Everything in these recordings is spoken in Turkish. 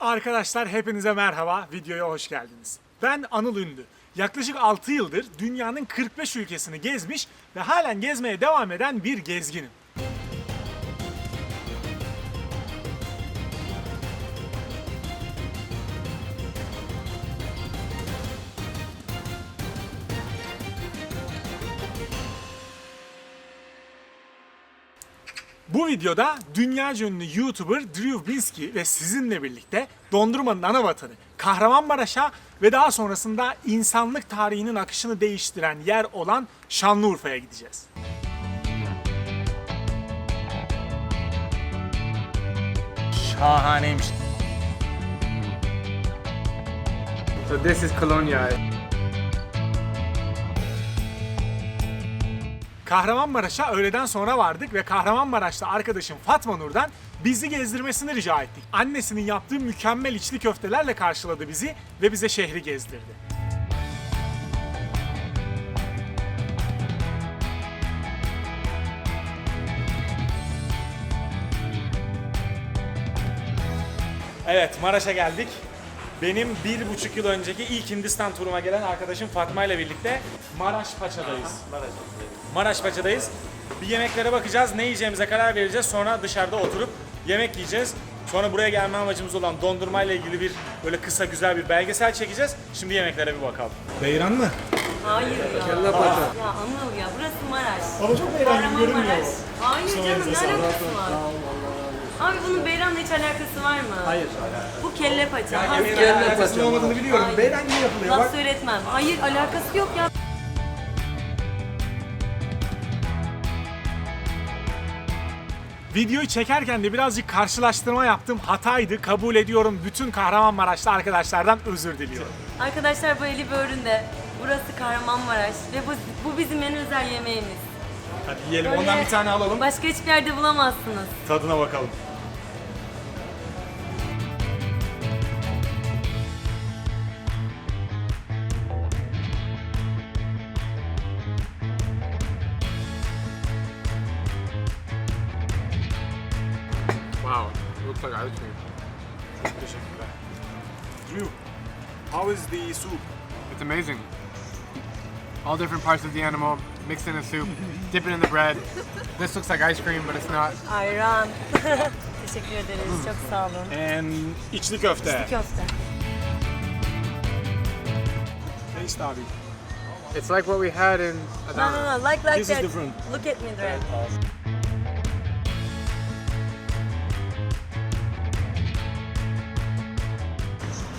Arkadaşlar hepinize merhaba, videoya hoş geldiniz. Ben Anıl Ünlü. Yaklaşık 6 yıldır dünyanın 45 ülkesini gezmiş ve halen gezmeye devam eden bir gezginim. Videoda dünyaca ünlü YouTuber Drew Binsky ve sizinle birlikte dondurmanın ana vatanı Kahramanmaraş'a ve daha sonrasında insanlık tarihinin akışını değiştiren yer olan Şanlıurfa'ya gideceğiz. Şahaneymiş. So this is Colonia. Kahramanmaraş'a öğleden sonra vardık ve Kahramanmaraş'ta arkadaşım Fatma Nur'dan bizi gezdirmesini rica ettik. Annesinin yaptığı mükemmel içli köftelerle karşıladı bizi ve bize şehri gezdirdi. Evet Maraş'a geldik. Benim bir buçuk yıl önceki ilk Hindistan turuma gelen arkadaşım Fatma ile birlikte Maraş Paça'dayız. Maraş Paça'dayız. Bir yemeklere bakacağız. Ne yiyeceğimize karar vereceğiz. Sonra dışarıda oturup yemek yiyeceğiz. Sonra buraya gelme amacımız olan dondurma ile ilgili bir böyle kısa güzel bir belgesel çekeceğiz. Şimdi yemeklere bir bakalım. Beyran mı? Hayır ya. Kelle paça. Ya Anıl ya burası Maraş. Ama çok beyran gibi görünmüyor. Hayır canım ne alakası var? Abi bunun beyranla hiç alakası var mı? Hayır. Bu kelle paça. Has- Kelle paça. olmadığını biliyorum. Hayır. Beyran niye yapılıyor? Laf Bak. söyletmem. Hayır alakası yok ya. Videoyu çekerken de birazcık karşılaştırma yaptım. Hataydı. Kabul ediyorum. Bütün Kahramanmaraşlı arkadaşlardan özür diliyorum. Arkadaşlar bu eli böğründe. Burası Kahramanmaraş ve bu, bu bizim en özel yemeğimiz. Hadi yiyelim. Böyle Ondan bir tane alalım. Başka hiçbir yerde bulamazsınız. Tadına bakalım. Wow, looks like ice cream. Teşekkürler. Drew, how is the soup? It's amazing. All different parts of the animal mixed in a soup, dip it in the bread. This looks like ice cream, but it's not. Ayran. Teşekkür ederiz. Çok sağ olun. And içli köfte. Köfte. Taste abi. It's like what we had in No, Adana. no, no. Like, like This is that. different. Look at me there.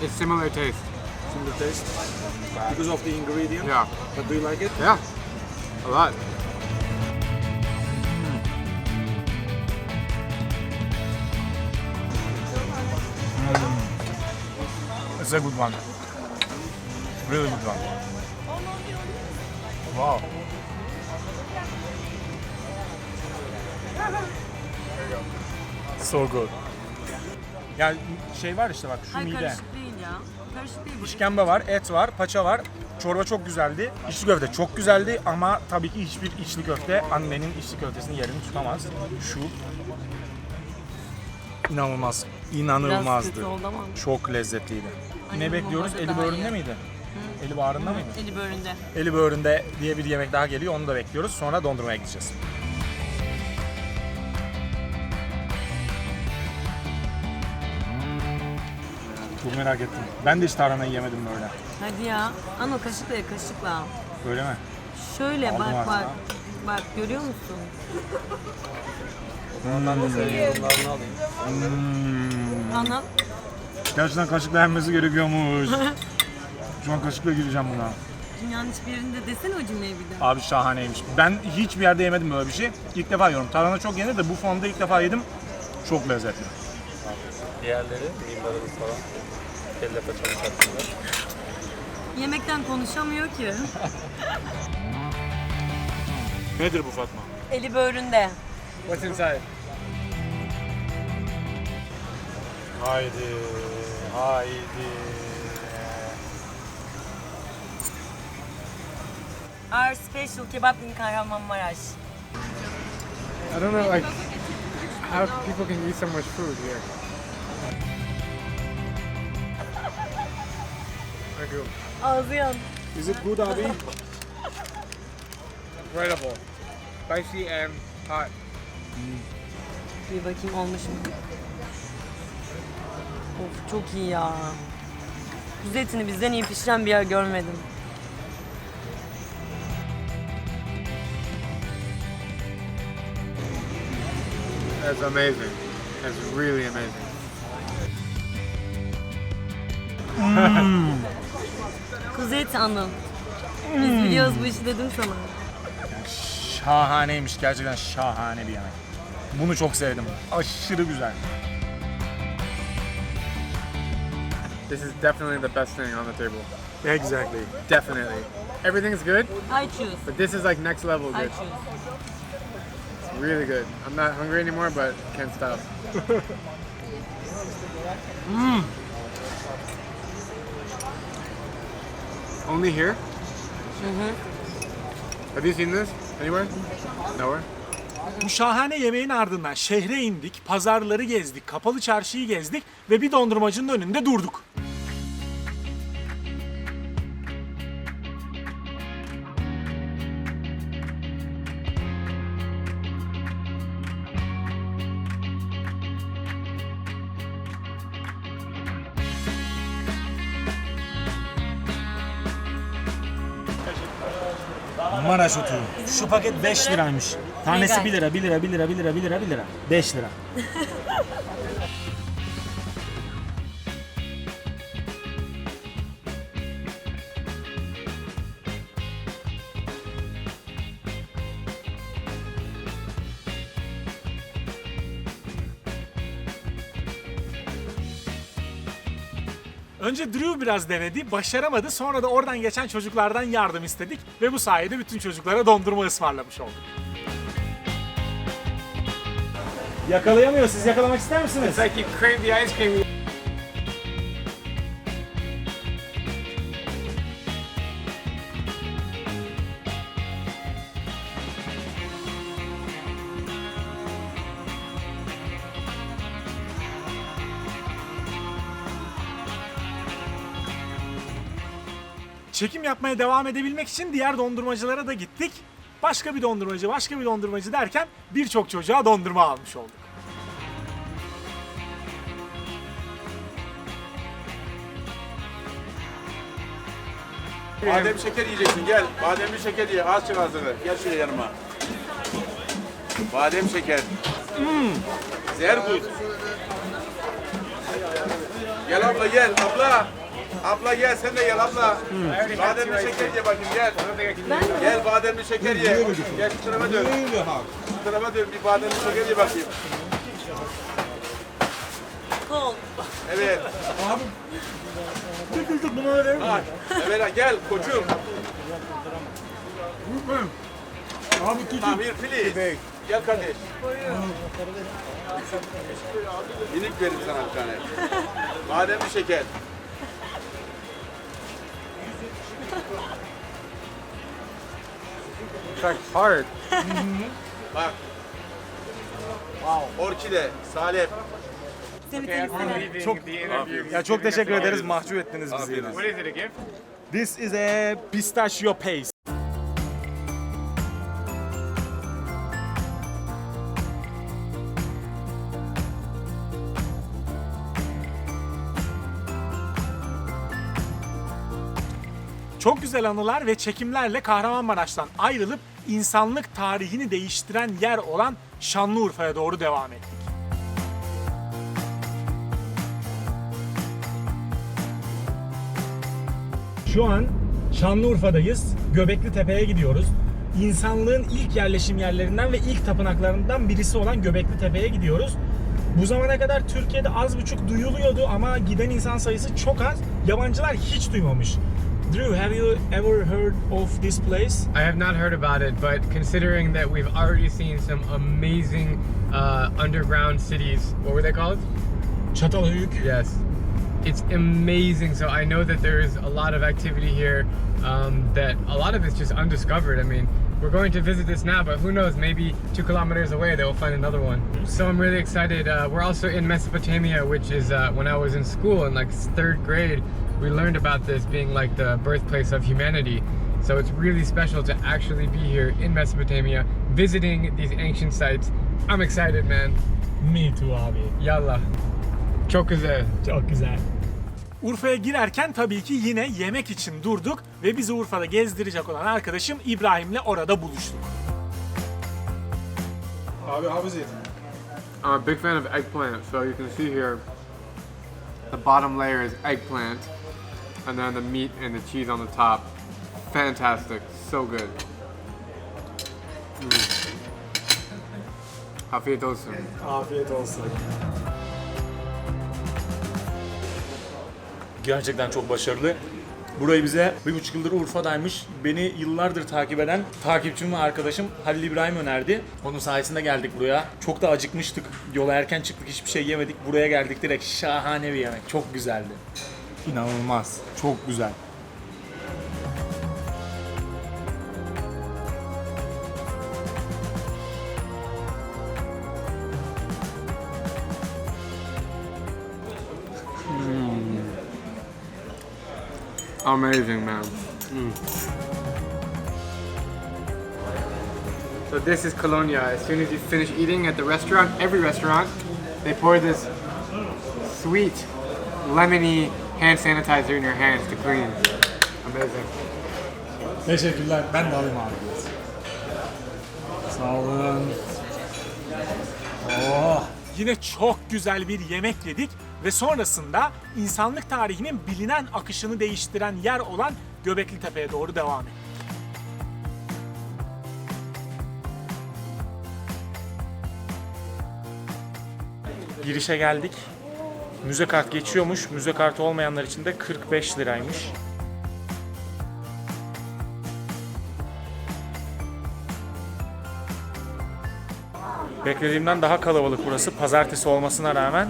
It's similar taste. Similar taste. Because of the ingredient. Yeah, But do you like it? yeah, a lot. It's a good one. Really good one. Wow. So good. Yani şey var işte bak şu Hayır mide. karışık. Karışık değil. bu. İşkembe var, et var, paça var. Çorba çok güzeldi. İçli köfte çok güzeldi ama tabii ki hiçbir içli köfte annenin içli köftesinin yerini tutamaz. Şu inanılmaz, Biraz inanılmazdı. kötü oldu ama. Çok lezzetliydi. ne bekliyoruz? Eli daha böğründe iyi. miydi? Eli bağrında mıydı? Eli böğründe. Eli böğründe diye bir yemek daha geliyor. Onu da bekliyoruz. Sonra dondurmaya gideceğiz. Çok merak ettim. Ben de hiç tarhanayı yemedim böyle. Hadi ya. Anıl kaşıkla ye kaşıkla. Öyle mi? Şöyle Aldım bak artık bak. Bak görüyor musun? Hmm. Anıl. Gerçekten kaşıkla yenmesi gerekiyormuş. Şu an kaşıkla gireceğim buna. Dünyanın hiçbir yerinde desene o cümleyi bir de. Abi şahaneymiş. Ben hiçbir yerde yemedim böyle bir şey. İlk defa yiyorum. Tarhana çok yenir de bu fonda ilk defa yedim. Çok lezzetli. Diğerleri, mimbarımız falan. Kelle paçanın. Yemekten konuşamıyor ki. Nedir bu Fatma? Eli böğründe. What's inside? Haydi, haydi. Our special kebap in Kahramanmaraş. I don't know, like how people can eat so much food here. Mushroom. Ağzı yan. Is it good abi? Incredible. Spicy and hot. Bir bakayım olmuş mu? Of çok iyi ya. Kuzu etini bizden iyi pişiren bir yer görmedim. That's amazing. That's really amazing. Kuzu eti anıl. Biz biliyoruz bu işi dedim sana. Şahaneymiş gerçekten şahane bir yemek. Bunu çok sevdim. Aşırı güzel. This is definitely the best thing on the table. Exactly. Definitely. Everything's good, I choose. but this is like next level I good. choose. It's really good. I'm not hungry anymore, but can't stop. Only here? Have you seen this anywhere? Nowhere. Bu şahane yemeğin ardından şehre indik, pazarları gezdik, kapalı çarşıyı gezdik ve bir dondurmacının önünde durduk. Maraş otu. Şu paket 5 liraymış. Tanesi Mega. 1 lira, 1 lira, 1 lira, 1 lira, 1 lira, 1 lira. 5 lira. Önce Drew biraz denedi, başaramadı. Sonra da oradan geçen çocuklardan yardım istedik ve bu sayede bütün çocuklara dondurma ısmarlamış olduk. Yakalayamıyor. Siz yakalamak ister misiniz? It's like you crave the ice cream. Çekim yapmaya devam edebilmek için diğer dondurmacılara da gittik. Başka bir dondurmacı, başka bir dondurmacı derken birçok çocuğa dondurma almış olduk. Badem şeker yiyeceksin gel. Bademli şeker ye. Az çık ağzını. Gel şuraya yanıma. Badem şeker. Mm. Sehr gut. Gel abla gel abla. Abla gel sen de gel abla. Bademli şeker ye bakayım gel. Gel bademli şeker ye. Gel şu tarafa dön. Şu tarafa dön bir bademli şeker ye bakayım. Kol. Evet. Bak, Evet gel koçum. Tamam here please. Gel kardeş. Minik vereyim sana bir tane. Bademli şeker. It's like hard. Bak. Orkide, salep. Seni Çok-. Ya çok teşekkür ederiz. Mahcup ettiniz bizi. What is it, a gift? This is a pistachio paste. Güzel anılar ve çekimlerle Kahramanmaraş'tan ayrılıp insanlık tarihini değiştiren yer olan Şanlıurfa'ya doğru devam ettik. Şu an Şanlıurfa'dayız. Göbekli Tepe'ye gidiyoruz. İnsanlığın ilk yerleşim yerlerinden ve ilk tapınaklarından birisi olan Göbekli Tepe'ye gidiyoruz. Bu zamana kadar Türkiye'de az buçuk duyuluyordu ama giden insan sayısı çok az. Yabancılar hiç duymamış. Drew, have you ever heard of this place? I have not heard about it, but considering that we've already seen some amazing uh, underground cities, what were they called? Çatalhöyük. Yes. It's amazing. So I know that there is a lot of activity here um, that a lot of it's just undiscovered. I mean, we're going to visit this now, but who knows? Maybe two kilometers away they will find another one. So I'm really excited. Uh, we're also in Mesopotamia, which is uh, when I was in school in like third grade, we learned about this being like the birthplace of humanity. So it's really special to actually be here in Mesopotamia, visiting these ancient sites. I'm excited, man. Me too abi. Yalla. Çok güzel. Çok güzel. Urfa'ya girerken tabii ki yine yemek için durduk ve bizi Urfa'da gezdirecek olan arkadaşım İbrahim'le orada buluştuk. Abi how is it? I'm a big fan of eggplant, so you can see here the bottom layer is eggplant, and then the meat and the cheese on the top. Fantastic, so good. Mm. Afiyet olsun. Afiyet olsun. Gerçekten çok başarılı. Burayı bize bir buçuk yıldır Urfa'daymış. Beni yıllardır takip eden takipçim ve arkadaşım Halil İbrahim önerdi. Onun sayesinde geldik buraya. Çok da acıkmıştık. Yola erken çıktık hiçbir şey yemedik. Buraya geldik direkt şahane bir yemek. Çok güzeldi. İnanılmaz. Çok güzel. Hmm. Amazing, man. Hmm. So this is Colonia. As soon as you finish eating at the restaurant, every restaurant, they pour this sweet, lemony hand sanitizer in your hands to clean. Amazing. Teşekkürler. Ben de alayım abi. Sağ olun. Oh. Yine çok güzel bir yemek yedik ve sonrasında insanlık tarihinin bilinen akışını değiştiren yer olan Göbekli Tepe'ye doğru devam ettik. Girişe geldik. Müze kart geçiyormuş. Müze kartı olmayanlar için de 45 liraymış. Beklediğimden daha kalabalık burası pazartesi olmasına rağmen.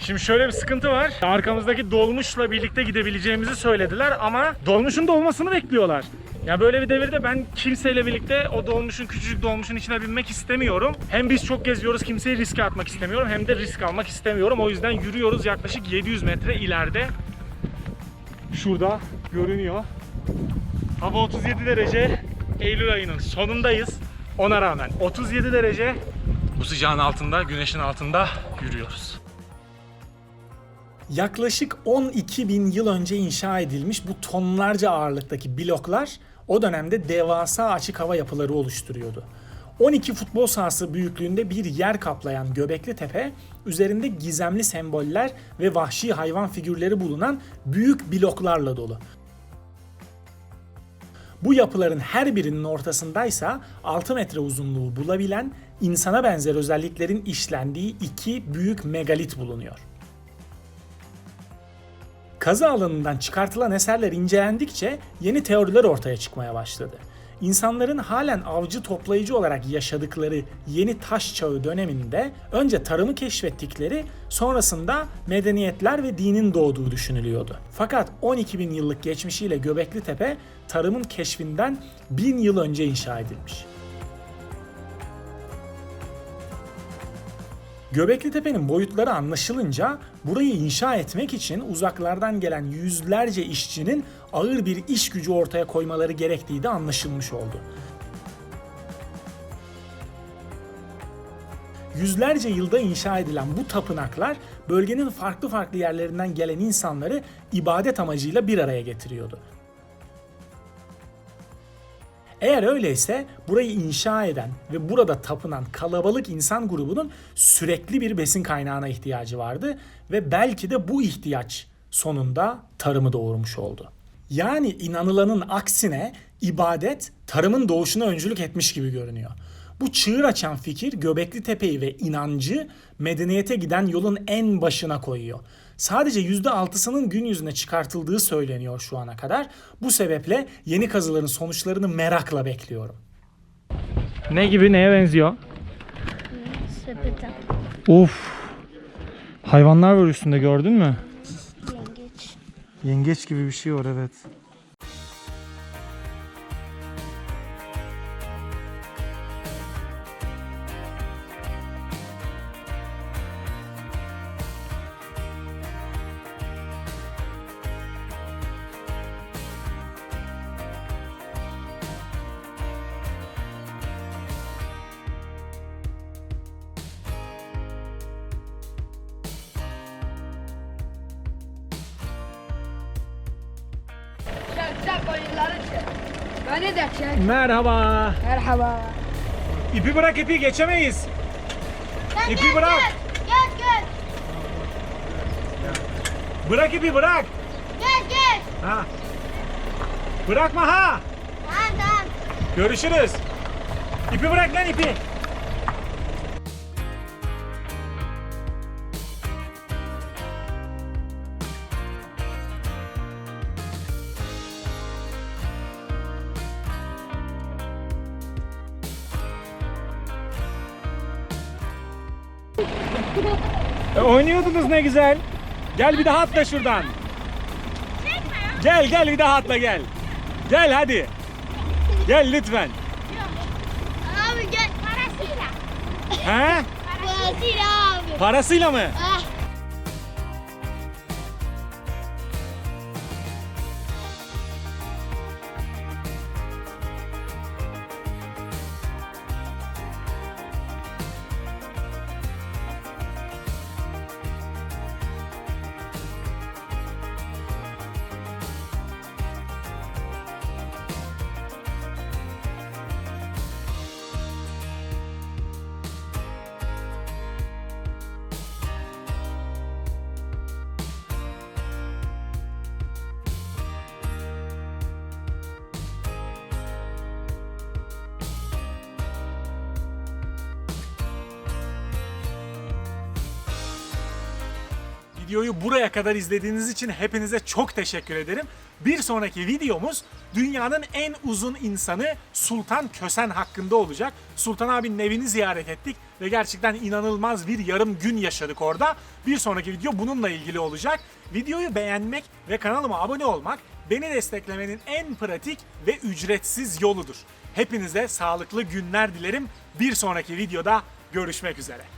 Şimdi şöyle bir sıkıntı var. Arkamızdaki dolmuşla birlikte gidebileceğimizi söylediler ama dolmuşun dolmasını bekliyorlar. Ya böyle bir devirde ben kimseyle birlikte o dolmuşun küçücük dolmuşun içine binmek istemiyorum. Hem biz çok geziyoruz kimseyi riske atmak istemiyorum hem de risk almak istemiyorum. O yüzden yürüyoruz yaklaşık 700 metre ileride. Şurada görünüyor. Hava 37 derece. Eylül ayının sonundayız. Ona rağmen 37 derece bu sıcağın altında, güneşin altında yürüyoruz. Yaklaşık 12 bin yıl önce inşa edilmiş bu tonlarca ağırlıktaki bloklar o dönemde devasa açık hava yapıları oluşturuyordu. 12 futbol sahası büyüklüğünde bir yer kaplayan Göbekli Tepe, üzerinde gizemli semboller ve vahşi hayvan figürleri bulunan büyük bloklarla dolu. Bu yapıların her birinin ortasındaysa 6 metre uzunluğu bulabilen insana benzer özelliklerin işlendiği iki büyük megalit bulunuyor. Kazı alanından çıkartılan eserler incelendikçe yeni teoriler ortaya çıkmaya başladı. İnsanların halen avcı toplayıcı olarak yaşadıkları yeni taş çağı döneminde önce tarımı keşfettikleri sonrasında medeniyetler ve dinin doğduğu düşünülüyordu. Fakat 12 bin yıllık geçmişiyle Göbekli Tepe tarımın keşfinden bin yıl önce inşa edilmiş. Göbekli Tepe'nin boyutları anlaşılınca burayı inşa etmek için uzaklardan gelen yüzlerce işçinin ağır bir iş gücü ortaya koymaları gerektiği de anlaşılmış oldu. Yüzlerce yılda inşa edilen bu tapınaklar bölgenin farklı farklı yerlerinden gelen insanları ibadet amacıyla bir araya getiriyordu. Eğer öyleyse burayı inşa eden ve burada tapınan kalabalık insan grubunun sürekli bir besin kaynağına ihtiyacı vardı ve belki de bu ihtiyaç sonunda tarımı doğurmuş oldu. Yani inanılanın aksine ibadet tarımın doğuşuna öncülük etmiş gibi görünüyor. Bu çığır açan fikir Göbekli Tepe'yi ve inancı medeniyete giden yolun en başına koyuyor. Sadece %6'sının gün yüzüne çıkartıldığı söyleniyor şu ana kadar. Bu sebeple yeni kazıların sonuçlarını merakla bekliyorum. Ne gibi neye benziyor? Sepete. Of. Hayvanlar var üstünde gördün mü? Yengeç. Yengeç gibi bir şey var evet. Sen koyunları çek. Beni de çek. Merhaba. Merhaba. İpi bırak ipi geçemeyiz. İpi bırak. Gel gel. Bırak ipi bırak. Gel gel. Ha. Bırakma ha. Tamam tamam. Görüşürüz. İpi bırak lan ipi. E, oynuyordunuz ne güzel. Gel bir daha atla şuradan. Gel gel bir daha atla gel. Gel hadi. Gel lütfen. Abi gel. Parasıyla. He? Parasıyla abi. Parasıyla mı? Ah. Videoyu buraya kadar izlediğiniz için hepinize çok teşekkür ederim. Bir sonraki videomuz dünyanın en uzun insanı Sultan Kösen hakkında olacak. Sultan abinin evini ziyaret ettik ve gerçekten inanılmaz bir yarım gün yaşadık orada. Bir sonraki video bununla ilgili olacak. Videoyu beğenmek ve kanalıma abone olmak beni desteklemenin en pratik ve ücretsiz yoludur. Hepinize sağlıklı günler dilerim. Bir sonraki videoda görüşmek üzere.